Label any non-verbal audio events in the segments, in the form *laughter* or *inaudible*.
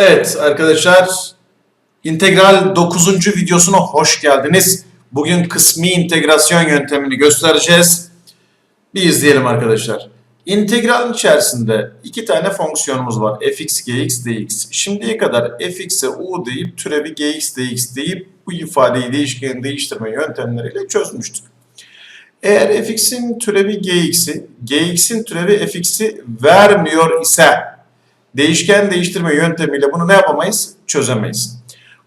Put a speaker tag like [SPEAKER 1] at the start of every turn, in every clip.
[SPEAKER 1] Evet arkadaşlar, integral 9. videosuna hoş geldiniz. Bugün kısmi integrasyon yöntemini göstereceğiz. Bir izleyelim arkadaşlar. İntegralin içerisinde iki tane fonksiyonumuz var. fx, gx, dx. Şimdiye kadar fx'e u deyip türevi gx, dx deyip bu ifadeyi değişkeni değiştirme yöntemleriyle çözmüştük. Eğer fx'in türevi gx'i, gx'in türevi fx'i vermiyor ise değişken değiştirme yöntemiyle bunu ne yapamayız? Çözemeyiz.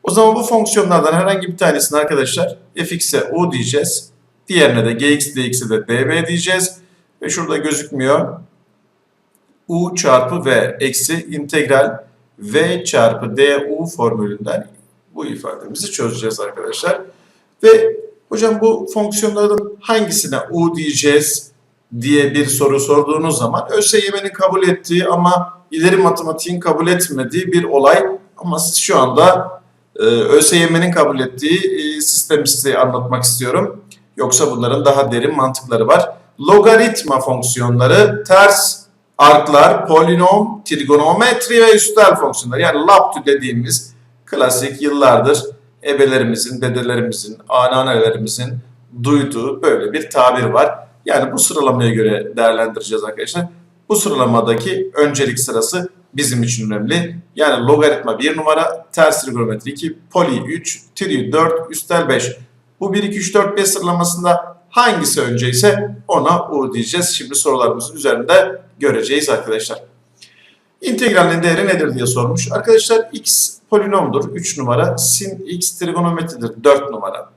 [SPEAKER 1] O zaman bu fonksiyonlardan herhangi bir tanesini arkadaşlar fx'e u diyeceğiz. Diğerine de gx dx'e de db diyeceğiz. Ve şurada gözükmüyor. u çarpı v eksi integral v çarpı du formülünden bu ifademizi çözeceğiz arkadaşlar. Ve hocam bu fonksiyonların hangisine u diyeceğiz diye bir soru sorduğunuz zaman ÖSYM'nin kabul ettiği ama ileri matematiğin kabul etmediği bir olay. Ama siz şu anda e, ÖSYM'nin kabul ettiği e, sistemi size anlatmak istiyorum. Yoksa bunların daha derin mantıkları var. Logaritma fonksiyonları, ters arklar, polinom, trigonometri ve üstel fonksiyonlar. Yani LAPTÜ dediğimiz klasik yıllardır ebelerimizin, dedelerimizin, anneannelerimizin duyduğu böyle bir tabir var. Yani bu sıralamaya göre değerlendireceğiz arkadaşlar. Bu sıralamadaki öncelik sırası bizim için önemli. Yani logaritma 1 numara, ters trigonometri 2, poli 3, tri 4, üstel 5. Bu 1, 2, 3, 4, 5 sıralamasında hangisi önceyse ona U diyeceğiz. Şimdi sorularımızın üzerinde göreceğiz arkadaşlar. İntegralin değeri nedir diye sormuş. Arkadaşlar x polinomdur 3 numara, sin x trigonometridir 4 numara.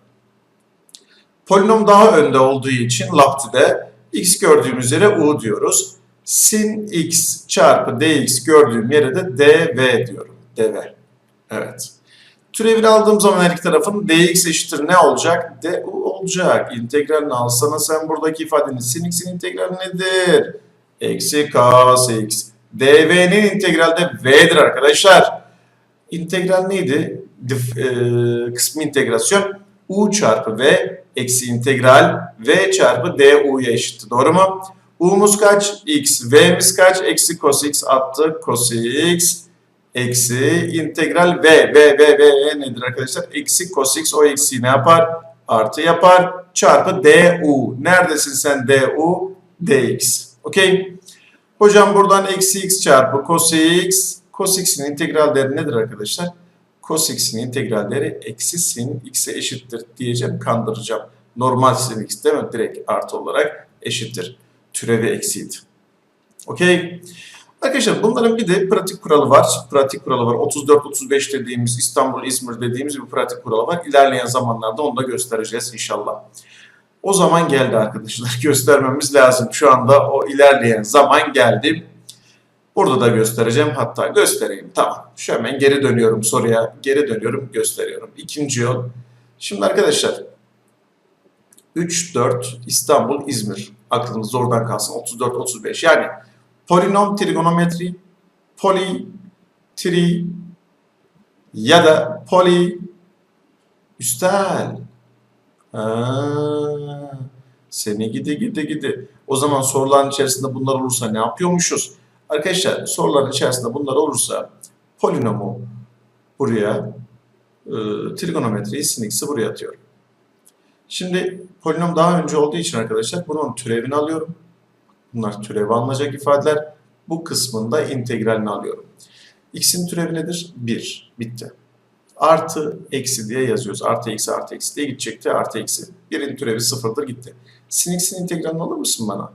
[SPEAKER 1] Polinom daha önde olduğu için laptide x gördüğümüz yere u diyoruz. Sin x çarpı dx gördüğüm yere de dv diyorum. dv. Evet. Türevini aldığım zaman her iki tarafın dx eşittir ne olacak? du olacak. İntegralini alsana sen buradaki ifadenin sin x'in integrali nedir? Eksi cos x. dv'nin integralde v'dir arkadaşlar. İntegral neydi? Dif, e, kısmı integrasyon u çarpı v eksi integral v çarpı du'ya eşitti. Doğru mu? u'muz kaç? x. v'miz kaç? Eksi cos x attı. Cos x eksi integral v. v, v, v nedir arkadaşlar? Eksi cos x o eksi ne yapar? Artı yapar. Çarpı du. Neredesin sen du? dx. Okey. Hocam buradan eksi x çarpı cos x. Cos x'in integral değeri nedir arkadaşlar? Cos x'in integral değeri eksi sin x'e eşittir diyeceğim. Kandıracağım. Normal sin x değil mi? Direkt artı olarak eşittir. Türevi eksiydi. Okey. Arkadaşlar bunların bir de pratik kuralı var. Pratik kuralı var. 34-35 dediğimiz İstanbul, İzmir dediğimiz bir pratik kuralı var. İlerleyen zamanlarda onu da göstereceğiz inşallah. O zaman geldi arkadaşlar. *laughs* Göstermemiz lazım. Şu anda o ilerleyen zaman geldi. Burada da göstereceğim. Hatta göstereyim. Tamam. Şu hemen geri dönüyorum soruya. Geri dönüyorum. Gösteriyorum. İkinci yol. Şimdi arkadaşlar 3, 4 İstanbul, İzmir. Aklınızda oradan kalsın. 34, 35. Yani polinom trigonometri, poli, tri ya da poli üstel. Ha, seni gidi gidi gidi. O zaman soruların içerisinde bunlar olursa ne yapıyormuşuz? Arkadaşlar soruların içerisinde bunlar olursa polinomu buraya, e, trigonometriyi sin x'i buraya atıyorum. Şimdi polinom daha önce olduğu için arkadaşlar bunun türevini alıyorum. Bunlar türevi alınacak ifadeler. Bu kısmında integralini alıyorum. X'in türevi nedir? 1. Bitti. Artı eksi diye yazıyoruz. Artı eksi artı eksi diye gidecekti. Artı eksi. Birin türevi sıfırdır gitti. Sin x'in integralini alır mısın bana?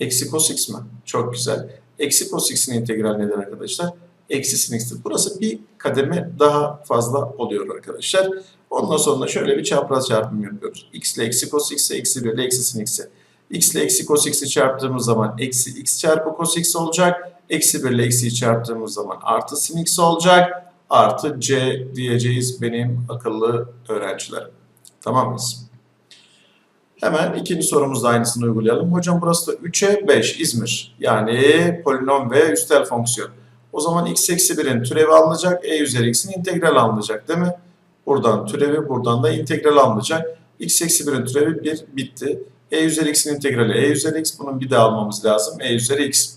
[SPEAKER 1] Eksi cos x mi? Çok güzel. Eksi cos x'in integrali nedir arkadaşlar? Eksi sin x'tir. Burası bir kademe daha fazla oluyor arkadaşlar. Ondan sonra şöyle bir çapraz çarpım yapıyoruz. x ile eksi cos x'e, eksi 1 ile eksi sin x'e. x ile eksi cos x'i çarptığımız zaman eksi x çarpı cos x olacak. Eksi 1 ile eksiyi çarptığımız zaman artı sin x olacak. Artı c diyeceğiz benim akıllı öğrencilerim. Tamam mıyız? Hemen ikinci sorumuzda aynısını uygulayalım. Hocam burası da 3'e 5 İzmir. Yani polinom ve üstel fonksiyon. O zaman x eksi 1'in türevi alınacak. E üzeri x'in integral alınacak değil mi? Buradan türevi buradan da integral alınacak. x eksi 1'in türevi 1 bitti. E üzeri x'in integrali e üzeri x. Bunun bir daha almamız lazım. E üzeri x.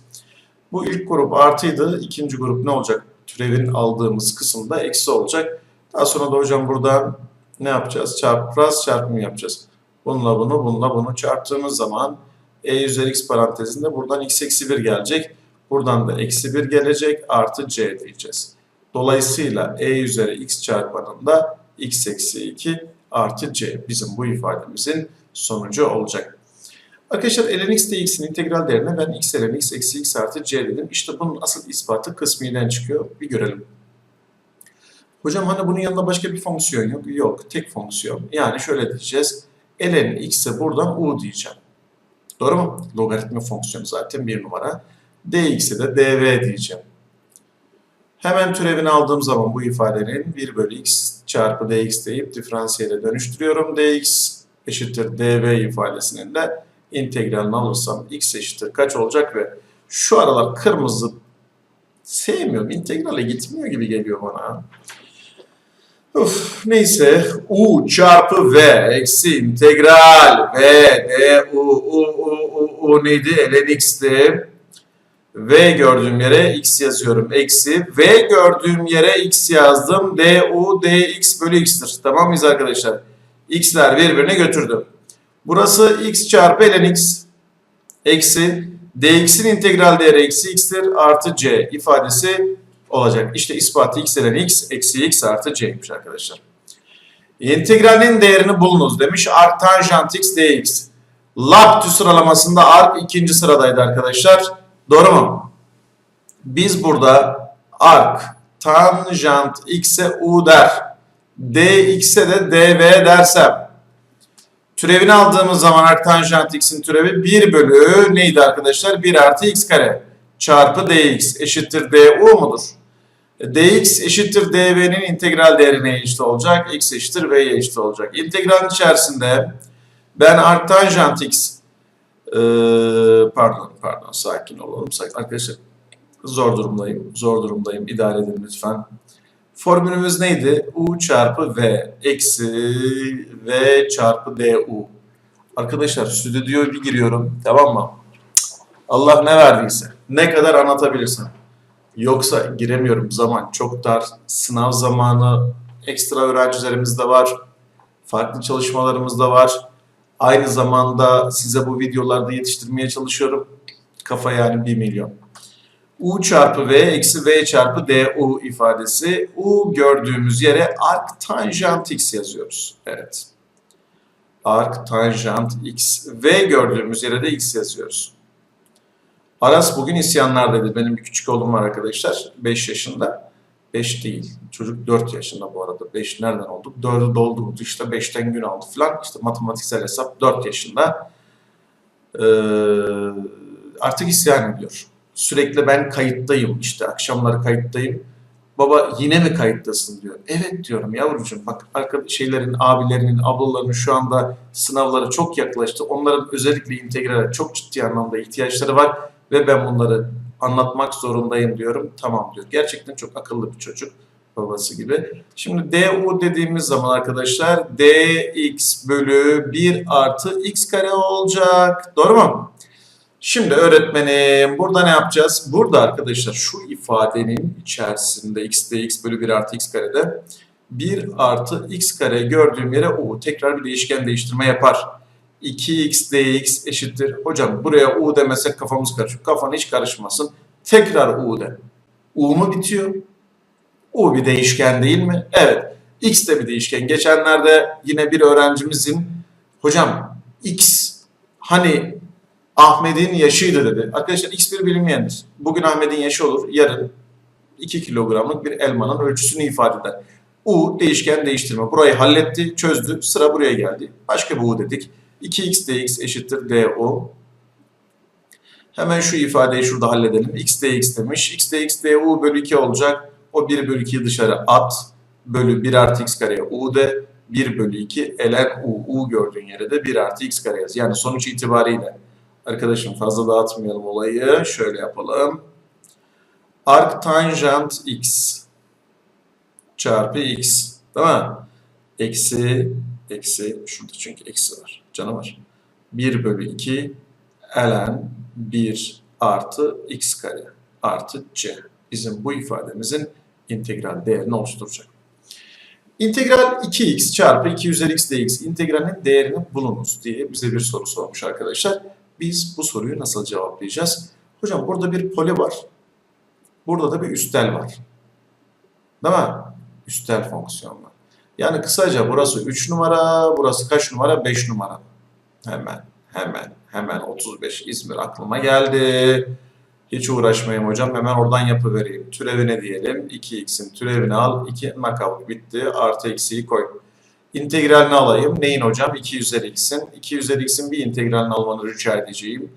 [SPEAKER 1] Bu ilk grup artıydı. İkinci grup ne olacak? türevin aldığımız kısımda eksi olacak. Daha sonra da hocam buradan ne yapacağız? Çarpraz çarpımı yapacağız. Bununla bunu, bununla bunu çarptığımız zaman e üzeri x parantezinde buradan x eksi 1 gelecek. Buradan da eksi 1 gelecek artı c diyeceğiz. Dolayısıyla e üzeri x çarpanında x eksi 2 artı c bizim bu ifademizin sonucu olacak. Arkadaşlar ln x dx'in integral değerine ben x ln x eksi x artı c dedim. İşte bunun asıl ispatı kısmiden çıkıyor. Bir görelim. Hocam hani bunun yanında başka bir fonksiyon yok. Yok. Tek fonksiyon. Yani şöyle diyeceğiz. Ln x'e buradan u diyeceğim. Doğru mu? Logaritma fonksiyonu zaten bir numara. dx'e de dv diyeceğim. Hemen türevini aldığım zaman bu ifadenin 1 bölü x çarpı dx deyip diferansiyele dönüştürüyorum. dx eşittir dv ifadesinin de integralini alırsam x eşittir kaç olacak ve şu aralar kırmızı sevmiyorum. İntegrale gitmiyor gibi geliyor bana. Uf, neyse u çarpı v eksi integral v d u u u u, u neydi ln x'ti. V gördüğüm yere x yazıyorum. Eksi. V gördüğüm yere x yazdım. d u dx bölü x'tir. Tamam mıyız arkadaşlar? x'ler birbirine götürdüm. Burası x çarpı ln x. Eksi. dx'in integral değeri eksi x'tir. Artı c ifadesi olacak. İşte ispatı x ln x eksi x artı c'ymiş arkadaşlar. İntegralin değerini bulunuz demiş. Arc tanjant x dx. Laptü sıralamasında arc ikinci sıradaydı arkadaşlar. Doğru mu? Biz burada arc tanjant x'e u der. dx'e de dv dersem. Türevini aldığımız zaman arc tanjant x'in türevi 1 bölü neydi arkadaşlar? 1 artı x kare çarpı dx eşittir du mudur? dx eşittir dv'nin integral değeri neye eşit olacak? x eşittir v'ye eşit olacak. İntegralin içerisinde ben arc tanjant x ee, pardon pardon sakin olalım. Sakin. Arkadaşlar zor durumdayım. Zor durumdayım. İdare edin lütfen. Formülümüz neydi? U çarpı V eksi V çarpı DU. Arkadaşlar stüdyoya bir giriyorum. Tamam mı? Allah ne verdiyse. Ne kadar anlatabilirsin. Yoksa giremiyorum. Zaman çok dar. Sınav zamanı ekstra öğrencilerimiz de var. Farklı çalışmalarımız da var. Aynı zamanda size bu videolarda yetiştirmeye çalışıyorum. Kafa yani 1 milyon. U çarpı V eksi V çarpı DU ifadesi. U gördüğümüz yere arc tanjant x yazıyoruz. Evet. Arc tanjant x. V gördüğümüz yere de x yazıyoruz. Aras bugün isyanlar dedi. Benim bir küçük oğlum var arkadaşlar. 5 yaşında. 5 değil. Çocuk 4 yaşında bu arada. 5 nereden oldu? 4'ü doldurdu. İşte 5'ten gün aldı falan. İşte matematiksel hesap 4 yaşında. Ee, artık isyan ediyor. Sürekli ben kayıttayım. İşte akşamları kayıttayım. Baba yine mi kayıttasın diyor. Evet diyorum yavrucuğum. Bak arkadaş şeylerin, abilerinin, ablalarının şu anda sınavları çok yaklaştı. Onların özellikle integrale çok ciddi anlamda ihtiyaçları var ve ben bunları anlatmak zorundayım diyorum. Tamam diyor. Gerçekten çok akıllı bir çocuk babası gibi. Şimdi du dediğimiz zaman arkadaşlar dx bölü 1 artı x kare olacak. Doğru mu? Şimdi öğretmenim burada ne yapacağız? Burada arkadaşlar şu ifadenin içerisinde x dx bölü 1 artı x karede 1 artı x kare gördüğüm yere u tekrar bir değişken değiştirme yapar. 2x dx eşittir. Hocam buraya u demesek kafamız karışıyor. Kafan hiç karışmasın. Tekrar u de. u mu bitiyor? u bir değişken değil mi? Evet. x de bir değişken. Geçenlerde yine bir öğrencimizin hocam x hani Ahmet'in yaşıydı dedi. Arkadaşlar x bir bilinmeyendir. Bugün Ahmet'in yaşı olur. Yarın 2 kilogramlık bir elmanın ölçüsünü ifade eder. U değişken değiştirme. Burayı halletti, çözdü. Sıra buraya geldi. Başka bir U dedik. 2x dx eşittir du. Hemen şu ifadeyi şurada halledelim. x dx demiş. x dx du bölü 2 olacak. O 1 bölü 2'yi dışarı at. Bölü 1 artı x kareye u de. 1 bölü 2 ln u. u gördüğün yere de 1 artı x kare yaz. Yani sonuç itibariyle arkadaşım fazla dağıtmayalım olayı. Şöyle yapalım. Arc tanjant x çarpı x. Değil mi? Eksi, eksi, şurada çünkü eksi var. Canı var. 1 bölü 2 ln 1 artı x kare artı c. Bizim bu ifademizin integral değerini oluşturacak. İntegral 2x çarpı 2 üzeri x dx integralinin değerini bulunuz diye bize bir soru sormuş arkadaşlar. Biz bu soruyu nasıl cevaplayacağız? Hocam burada bir poli var. Burada da bir üstel var. Değil mi? Üstel fonksiyonlar. Yani kısaca burası 3 numara, burası kaç numara? 5 numara. Hemen, hemen, hemen 35 İzmir aklıma geldi. Hiç uğraşmayayım hocam. Hemen oradan yapıvereyim. Türevine diyelim. 2x'in türevini al. 2 knockout bitti. Artı eksiği koy. İntegralini alayım. Neyin hocam? 2 üzeri x'in. 2 üzeri x'in bir integralini almanı rica edeceğim.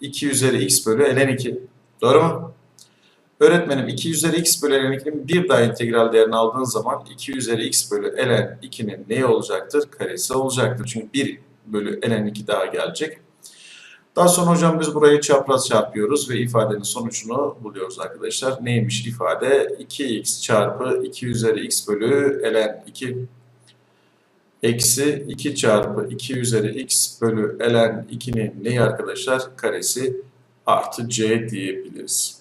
[SPEAKER 1] 2 üzeri x bölü ln 2. Doğru mu? Öğretmenim 2 üzeri x bölü ln 2'nin bir daha integral değerini aldığın zaman 2 üzeri x bölü ln 2'nin neyi olacaktır? Karesi olacaktır. Çünkü 1 bölü ln 2 daha gelecek. Daha sonra hocam biz burayı çapraz çarpıyoruz ve ifadenin sonucunu buluyoruz arkadaşlar. Neymiş ifade? 2x çarpı 2 üzeri x bölü ln 2 eksi 2 çarpı 2 üzeri x bölü ln 2'nin neyi arkadaşlar? Karesi artı c diyebiliriz.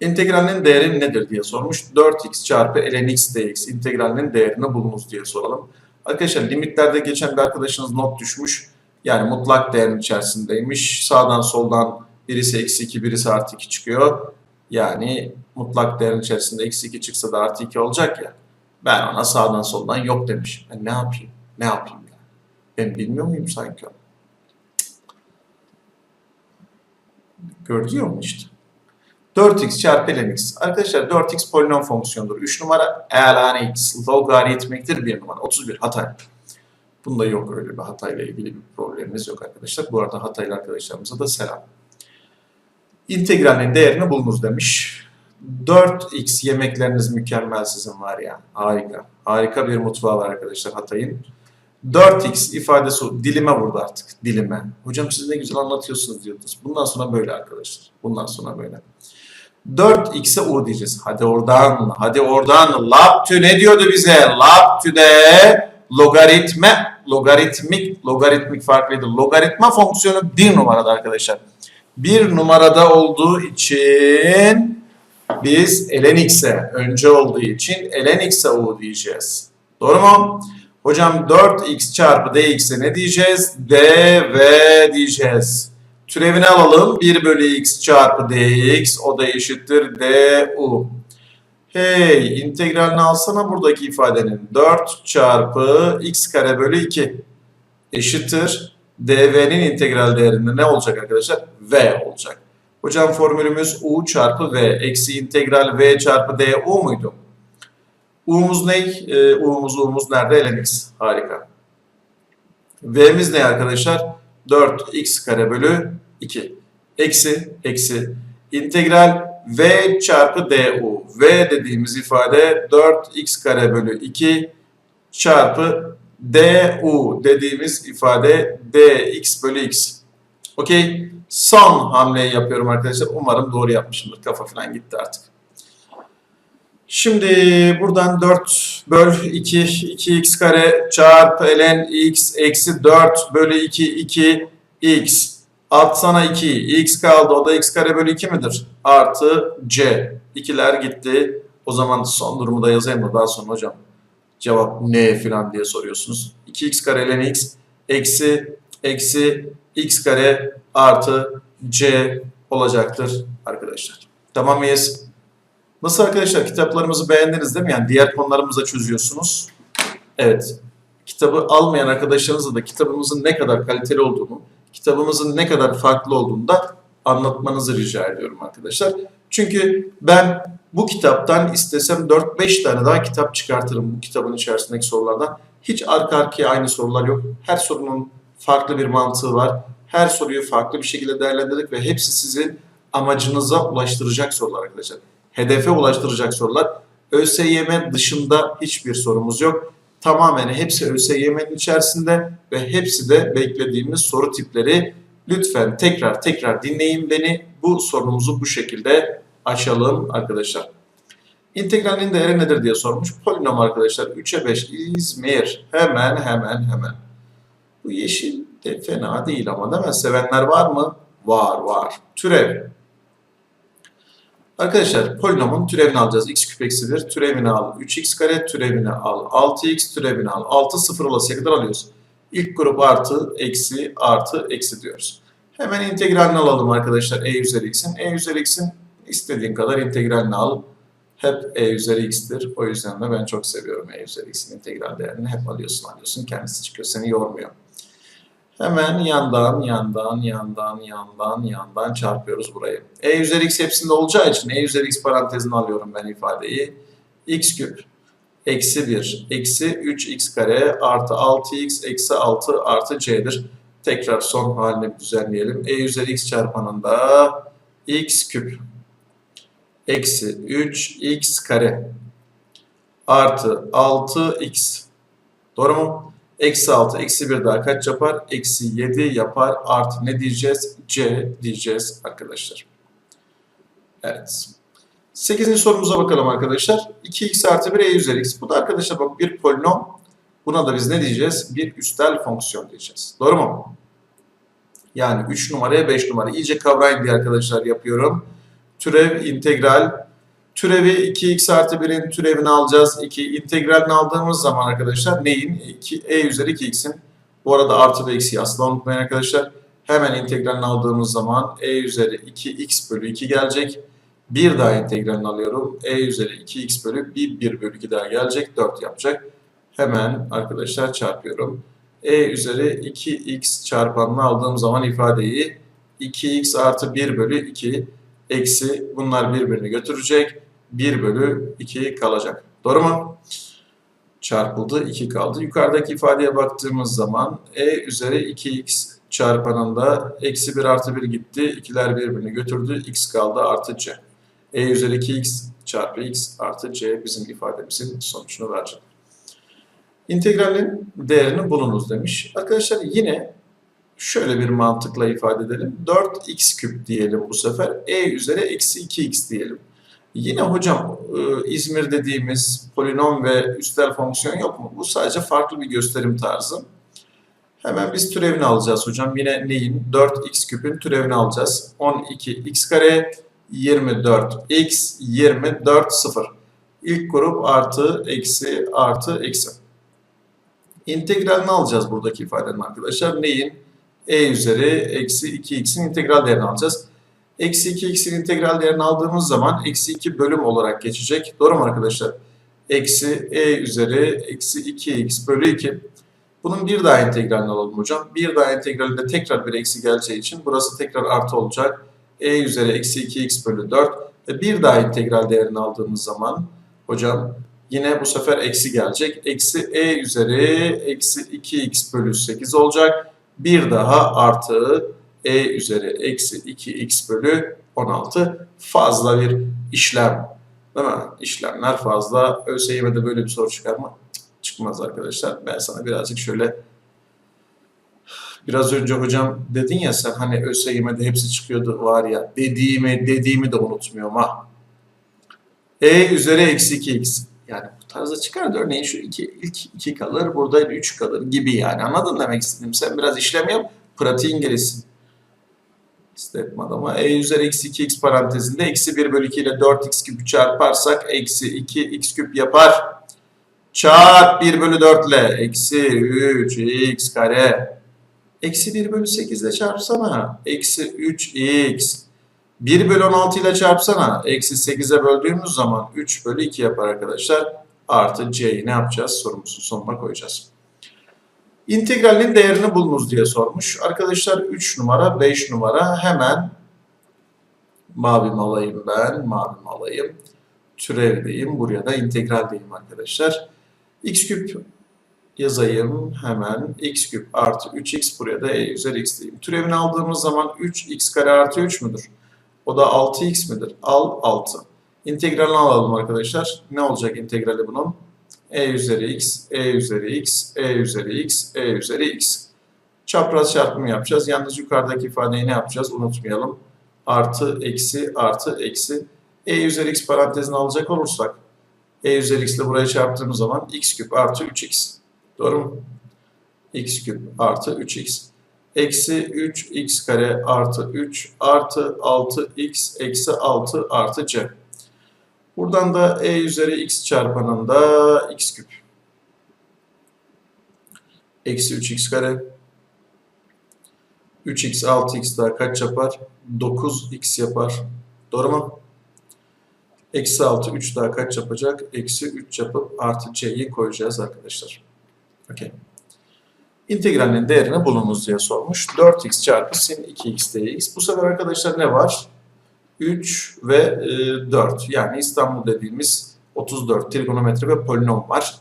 [SPEAKER 1] İntegralinin değeri nedir diye sormuş. 4x çarpı ln x dx integralinin değerini bulunuz diye soralım. Arkadaşlar limitlerde geçen bir arkadaşınız not düşmüş. Yani mutlak değerin içerisindeymiş. Sağdan soldan birisi eksi 2 birisi artı 2 çıkıyor. Yani mutlak değerin içerisinde eksi 2 çıksa da artı 2 olacak ya. Ben ona sağdan soldan yok demiş. Ben ne yapayım? Ne yapayım ya? Ben bilmiyor muyum sanki? Görüyor mu işte? 4x çarpı ln x. Arkadaşlar 4x polinom fonksiyonudur. 3 numara ln x logaritmiktir 1 numara. 31 hata. Bunda yok öyle bir hatayla ilgili bir problemimiz yok arkadaşlar. Bu arada hataylı arkadaşlarımıza da selam. İntegralin değerini bulunuz demiş. 4x yemekleriniz mükemmel sizin var ya. Harika. Harika bir mutfağı var arkadaşlar Hatay'ın. 4x ifadesi dilime vurdu artık. Dilime. Hocam siz ne güzel anlatıyorsunuz diyordunuz. Bundan sonra böyle arkadaşlar. Bundan sonra böyle. 4x'e u diyeceğiz. Hadi oradan, hadi oradan. Laptü ne diyordu bize? Laptü'de logaritme, logaritmik, logaritmik farklıydı. Logaritma fonksiyonu bir numarada arkadaşlar. Bir numarada olduğu için biz ln x'e önce olduğu için ln x'e u diyeceğiz. Doğru mu? Hocam 4x çarpı dx'e ne diyeceğiz? dv diyeceğiz. Türevini alalım. 1 bölü x çarpı dx o da eşittir du. Hey integralini alsana buradaki ifadenin. 4 çarpı x kare bölü 2 eşittir. dv'nin integral değerinde ne olacak arkadaşlar? v olacak. Hocam formülümüz u çarpı v eksi integral v çarpı du muydu? u'muz ne? Ee, u'muz u'muz nerede? ln x. Harika. v'miz ne arkadaşlar? 4x kare bölü 2. Eksi, eksi. İntegral v çarpı du. v dediğimiz ifade 4x kare bölü 2 çarpı du dediğimiz ifade dx bölü x. Okey. Son hamleyi yapıyorum arkadaşlar. Umarım doğru yapmışımdır. Kafa falan gitti artık. Şimdi buradan 4 böl 2, 2x kare çarpı ln x eksi 4 bölü 2, 2 x. Atsana 2, x kaldı. O da x kare bölü 2 midir? Artı c. İkiler gitti. O zaman son durumu da yazayım mı daha sonra hocam? Cevap ne filan diye soruyorsunuz. 2x kare ln x eksi eksi x kare artı c olacaktır arkadaşlar. Tamam mıyız? Nasıl arkadaşlar kitaplarımızı beğendiniz değil mi? Yani diğer konularımızı da çözüyorsunuz. Evet. Kitabı almayan arkadaşlarınızla da kitabımızın ne kadar kaliteli olduğunu, kitabımızın ne kadar farklı olduğunu da anlatmanızı rica ediyorum arkadaşlar. Çünkü ben bu kitaptan istesem 4-5 tane daha kitap çıkartırım bu kitabın içerisindeki sorulardan. Hiç arka arkaya aynı sorular yok. Her sorunun farklı bir mantığı var. Her soruyu farklı bir şekilde değerlendirdik ve hepsi sizin amacınıza ulaştıracak sorular arkadaşlar. Hedefe ulaştıracak sorular. ÖSYM dışında hiçbir sorumuz yok. Tamamen hepsi ÖSYM'nin içerisinde ve hepsi de beklediğimiz soru tipleri. Lütfen tekrar tekrar dinleyin beni. Bu sorunumuzu bu şekilde açalım arkadaşlar. İntegralin değeri nedir diye sormuş. Polinom arkadaşlar 3'e 5 İzmir. Hemen hemen hemen. Bu yeşil de fena değil ama değil mi? Sevenler var mı? Var var. Türev. Arkadaşlar polinomun türevini alacağız. x küp eksi 1 türevini al. 3x kare türevini al. 6x türevini al. 6 sıfır olasıya kadar alıyoruz. İlk grup artı, eksi, artı, eksi diyoruz. Hemen integralini alalım arkadaşlar e üzeri x'in. e üzeri x'in istediğin kadar integralini al. Hep e üzeri x'tir. O yüzden de ben çok seviyorum e üzeri x'in integral değerini. Hep alıyorsun alıyorsun. Kendisi çıkıyor. Seni yormuyor. Hemen yandan, yandan, yandan, yandan, yandan çarpıyoruz burayı. E üzeri x hepsinde olacağı için e üzeri x parantezine alıyorum ben ifadeyi. x küp eksi 1 eksi 3x kare artı 6x eksi 6 artı c'dir. Tekrar son halini düzenleyelim. e üzeri x çarpanında x küp eksi 3x kare artı 6x doğru mu? Eksi 6, eksi 1 daha kaç yapar? Eksi 7 yapar. Artı ne diyeceğiz? C diyeceğiz arkadaşlar. Evet. 8. sorumuza bakalım arkadaşlar. 2x artı 1 e üzeri x. Bu da arkadaşlar bak bir polinom. Buna da biz ne diyeceğiz? Bir üstel fonksiyon diyeceğiz. Doğru mu? Yani 3 numaraya 5 numara. İyice kavrayın diye arkadaşlar yapıyorum. Türev, integral, Türevi 2x artı 1'in türevini alacağız. 2 integralini aldığımız zaman arkadaşlar neyin? 2, e üzeri 2x'in. Bu arada artı ve eksiği asla unutmayın arkadaşlar. Hemen integralini aldığımız zaman e üzeri 2x bölü 2 gelecek. Bir daha integralini alıyorum. e üzeri 2x bölü 1, 1 bölü 2 daha gelecek. 4 yapacak. Hemen arkadaşlar çarpıyorum. e üzeri 2x çarpanını aldığım zaman ifadeyi 2x artı 1 bölü 2 eksi bunlar birbirini götürecek. 1 bölü 2 kalacak. Doğru mu? Çarpıldı 2 kaldı. Yukarıdaki ifadeye baktığımız zaman e üzeri 2x çarpanında eksi 1 artı 1 gitti. İkiler birbirini götürdü. x kaldı artı c. e üzeri 2x çarpı x artı c bizim ifademizin sonucunu verecek. İntegralin değerini bulunuz demiş. Arkadaşlar yine şöyle bir mantıkla ifade edelim. 4x küp diyelim bu sefer. e üzeri eksi 2x diyelim. Yine hocam e, İzmir dediğimiz polinom ve üstel fonksiyon yok mu? Bu sadece farklı bir gösterim tarzı. Hemen biz türevini alacağız hocam. Yine neyin? 4x küpün türevini alacağız. 12x kare 24x 24 0. İlk grup artı eksi artı eksi. İntegralini alacağız buradaki ifadenin arkadaşlar. Neyin? e üzeri eksi 2x'in integral alacağız. Eksi 2x'in integral değerini aldığımız zaman eksi 2 bölüm olarak geçecek. Doğru mu arkadaşlar? Eksi e üzeri eksi 2x bölü 2. Bunun bir daha integralini alalım hocam. Bir daha integralinde tekrar bir eksi geleceği için burası tekrar artı olacak. e üzeri eksi 2x bölü 4. Ve bir daha integral değerini aldığımız zaman hocam yine bu sefer eksi gelecek. Eksi e üzeri eksi 2x bölü 8 olacak. Bir daha artı e üzeri eksi 2x bölü 16 fazla bir işlem. Değil mi? İşlemler fazla. ÖSYM'de böyle bir soru çıkar mı? Çıkmaz arkadaşlar. Ben sana birazcık şöyle biraz önce hocam dedin ya sen hani ÖSYM'de hepsi çıkıyordu var ya dediğimi dediğimi de unutmuyorum ha. E üzeri eksi 2x. Yani bu tarzda çıkardı. Örneğin şu iki, ilk 2 kalır, burada 3 kalır gibi yani. Anladın demek istedim. Sen biraz işlem yap, pratiğin gelişsin. Step adama e üzeri eksi 2x parantezinde eksi 1 bölü 2 ile 4x küpü çarparsak eksi 2x küp yapar. Çarp 1 bölü 4 ile eksi 3x kare. Eksi 1 bölü 8 ile çarpsana. Eksi 3x. 1 bölü 16 ile çarpsana. Eksi 8'e böldüğümüz zaman 3 bölü 2 yapar arkadaşlar. Artı c'yi ne yapacağız? Sorumuzun sonuna koyacağız. İntegralin değerini bulunuz diye sormuş. Arkadaşlar 3 numara, 5 numara hemen mavim alayım ben, mavim alayım. Türevdeyim. Buraya da integraldeyim arkadaşlar. x küp yazayım hemen. x küp artı 3x buraya da e üzeri x diyeyim. Türevini aldığımız zaman 3x kare artı 3 müdür? O da 6x midir? Al 6. İntegralini alalım arkadaşlar. Ne olacak integrali bunun? E üzeri x, e üzeri x, e üzeri x, e üzeri x. Çapraz çarpımı yapacağız. Yalnız yukarıdaki ifadeyi ne yapacağız? Unutmayalım. Artı, eksi, artı, eksi. e üzeri x parantezini alacak olursak e üzeri x ile buraya çarptığımız zaman x küp artı 3x. Doğru mu? x küp artı 3x. Eksi 3x kare artı 3 artı 6x eksi 6 artı c. Buradan da e üzeri x çarpanında x küp. Eksi 3x kare. 3x 6x daha kaç yapar? 9x yapar. Doğru mu? Eksi 6 3 daha kaç yapacak? Eksi 3 yapıp artı c'yi koyacağız arkadaşlar. Okey. İntegralin değerini bulunuz diye sormuş. 4x çarpı sin 2x dx. Bu sefer arkadaşlar ne var? 3 ve e, 4. Yani İstanbul dediğimiz 34 trigonometri ve polinom var.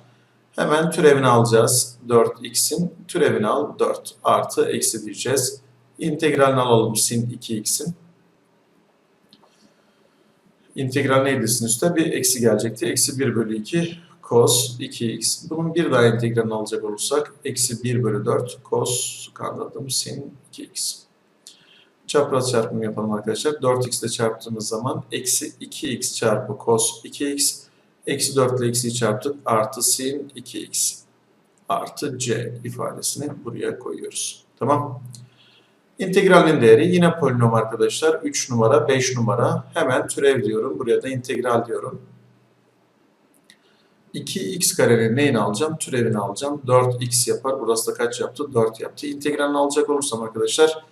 [SPEAKER 1] Hemen türevini alacağız. 4x'in türevini al 4 artı eksi diyeceğiz. İntegralini alalım sin 2x'in. İntegral neydi sin üstte? Bir eksi gelecekti. Eksi 1 bölü 2 cos 2x. Bunun bir daha integralini alacak olursak eksi 1 bölü 4 cos kandırdım sin 2x. Çapraz çarpımı yapalım arkadaşlar. 4x ile çarptığımız zaman eksi 2x çarpı cos 2x eksi 4 ile eksiyi çarptık artı sin 2x artı c ifadesini buraya koyuyoruz. Tamam. İntegralin değeri yine polinom arkadaşlar. 3 numara, 5 numara. Hemen türev diyorum. Buraya da integral diyorum. 2x karenin neyini alacağım? Türevini alacağım. 4x yapar. Burası da kaç yaptı? 4 yaptı. İntegralini alacak olursam arkadaşlar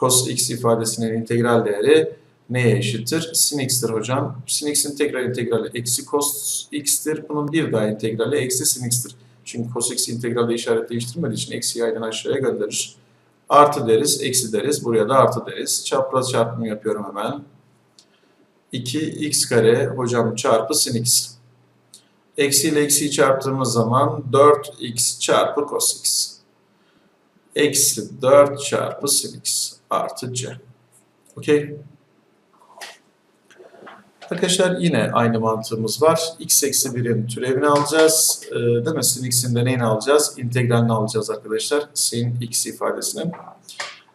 [SPEAKER 1] cos x ifadesinin integral değeri neye eşittir? Sin x'tir hocam. Sin x integral integrali eksi cos x'tir. Bunun bir daha integrali eksi sin x'tir. Çünkü cos x integralde işaret değiştirmediği için eksi yaydan aşağıya gönderir. Artı deriz, eksi deriz. Buraya da artı deriz. Çapraz çarpımı yapıyorum hemen. 2x kare hocam çarpı sin x. Eksi ile eksiyi çarptığımız zaman 4x çarpı cos x. Eksi 4 çarpı sin x artı c. Okey. Arkadaşlar yine aynı mantığımız var. x eksi 1'in türevini alacağız. Ee, değil mi? Sin x'in de neyini alacağız? İntegralini alacağız arkadaşlar. Sin x ifadesinin.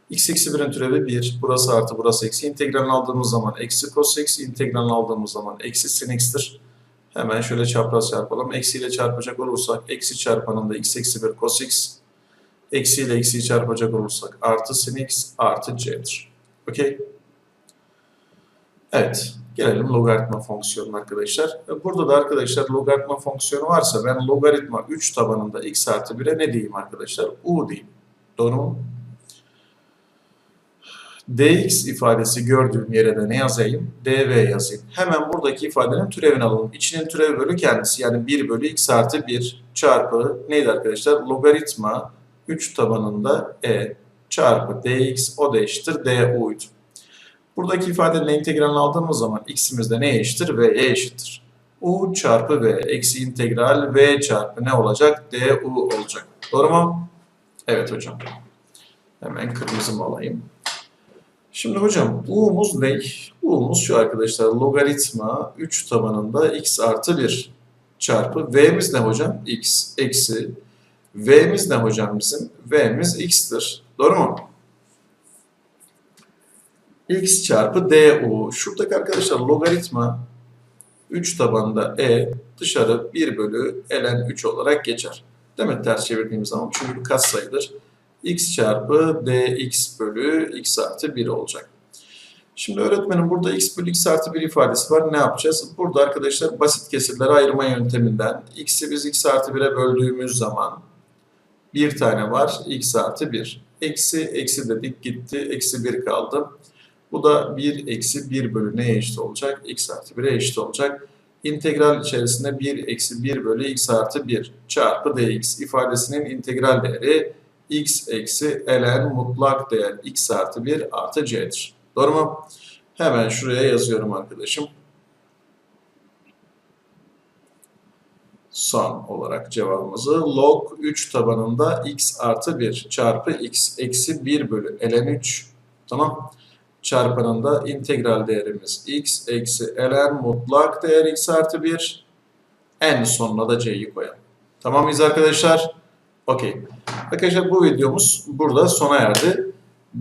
[SPEAKER 1] x eksi 1'in türevi 1. Burası artı burası eksi. İntegralini aldığımız zaman eksi cos x. İntegralini aldığımız zaman eksi sin x'tir. Hemen şöyle çapraz çarpalım. Eksi ile çarpacak olursak eksi çarpanında x eksi 1 cos x. Eksi ile eksiyi çarpacak olursak artı sin x artı c'dir. Okey. Evet. Gelelim logaritma fonksiyonuna arkadaşlar. Burada da arkadaşlar logaritma fonksiyonu varsa ben logaritma 3 tabanında x artı 1'e ne diyeyim arkadaşlar? u diyeyim. Doğru mu? dx ifadesi gördüğüm yere de ne yazayım? dv yazayım. Hemen buradaki ifadenin türevini alalım. İçinin türevi bölü kendisi. Yani 1 bölü x artı 1 çarpı neydi arkadaşlar? Logaritma 3 tabanında e çarpı dx o da eşittir du'ydu. Buradaki ifadenin integralini aldığımız zaman x'imiz de neye eşittir? v'ye eşittir. u çarpı v eksi integral v çarpı ne olacak? du olacak. Doğru mu? Evet hocam. Hemen kırmızımı alayım. Şimdi hocam u'muz ne? u'muz şu arkadaşlar logaritma 3 tabanında x artı 1 çarpı v'miz ne hocam? x eksi v'miz ne hocam bizim? v'miz x'tir. Doğru mu? x çarpı du. Şuradaki arkadaşlar logaritma 3 tabanında e dışarı 1 bölü ln 3 olarak geçer. Değil mi? Ters çevirdiğimiz zaman çünkü bir katsayıdır. x çarpı dx bölü x artı 1 olacak. Şimdi öğretmenim burada x bölü x artı 1 ifadesi var. Ne yapacağız? Burada arkadaşlar basit kesirleri ayırma yönteminden x'i biz x artı 1'e böldüğümüz zaman bir tane var x artı 1. Eksi eksi dedik gitti. Eksi 1 kaldı. Bu da 1 eksi 1 bölü neye eşit olacak? x artı 1'e eşit olacak. İntegral içerisinde 1 eksi 1 bölü x artı 1 çarpı dx ifadesinin integral değeri x eksi ln mutlak değer x artı 1 artı c'dir. Doğru mu? Hemen şuraya yazıyorum arkadaşım. Son olarak cevabımızı log 3 tabanında x artı 1 çarpı x eksi 1 bölü ln 3 tamam çarpanında integral değerimiz x eksi ln mutlak değer x artı 1 en sonuna da c'yi koyalım. Tamam mıyız arkadaşlar? Okey. Arkadaşlar bu videomuz burada sona erdi.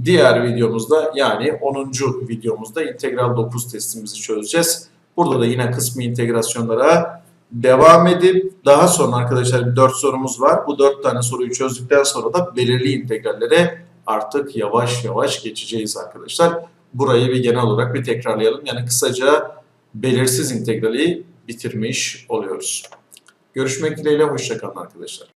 [SPEAKER 1] Diğer videomuzda yani 10. videomuzda integral 9 testimizi çözeceğiz. Burada da yine kısmi integrasyonlara devam edip daha sonra arkadaşlar bir 4 sorumuz var. Bu 4 tane soruyu çözdükten sonra da belirli integrallere artık yavaş yavaş geçeceğiz arkadaşlar. Burayı bir genel olarak bir tekrarlayalım. Yani kısaca belirsiz integrali bitirmiş oluyoruz. Görüşmek dileğiyle hoşçakalın arkadaşlar.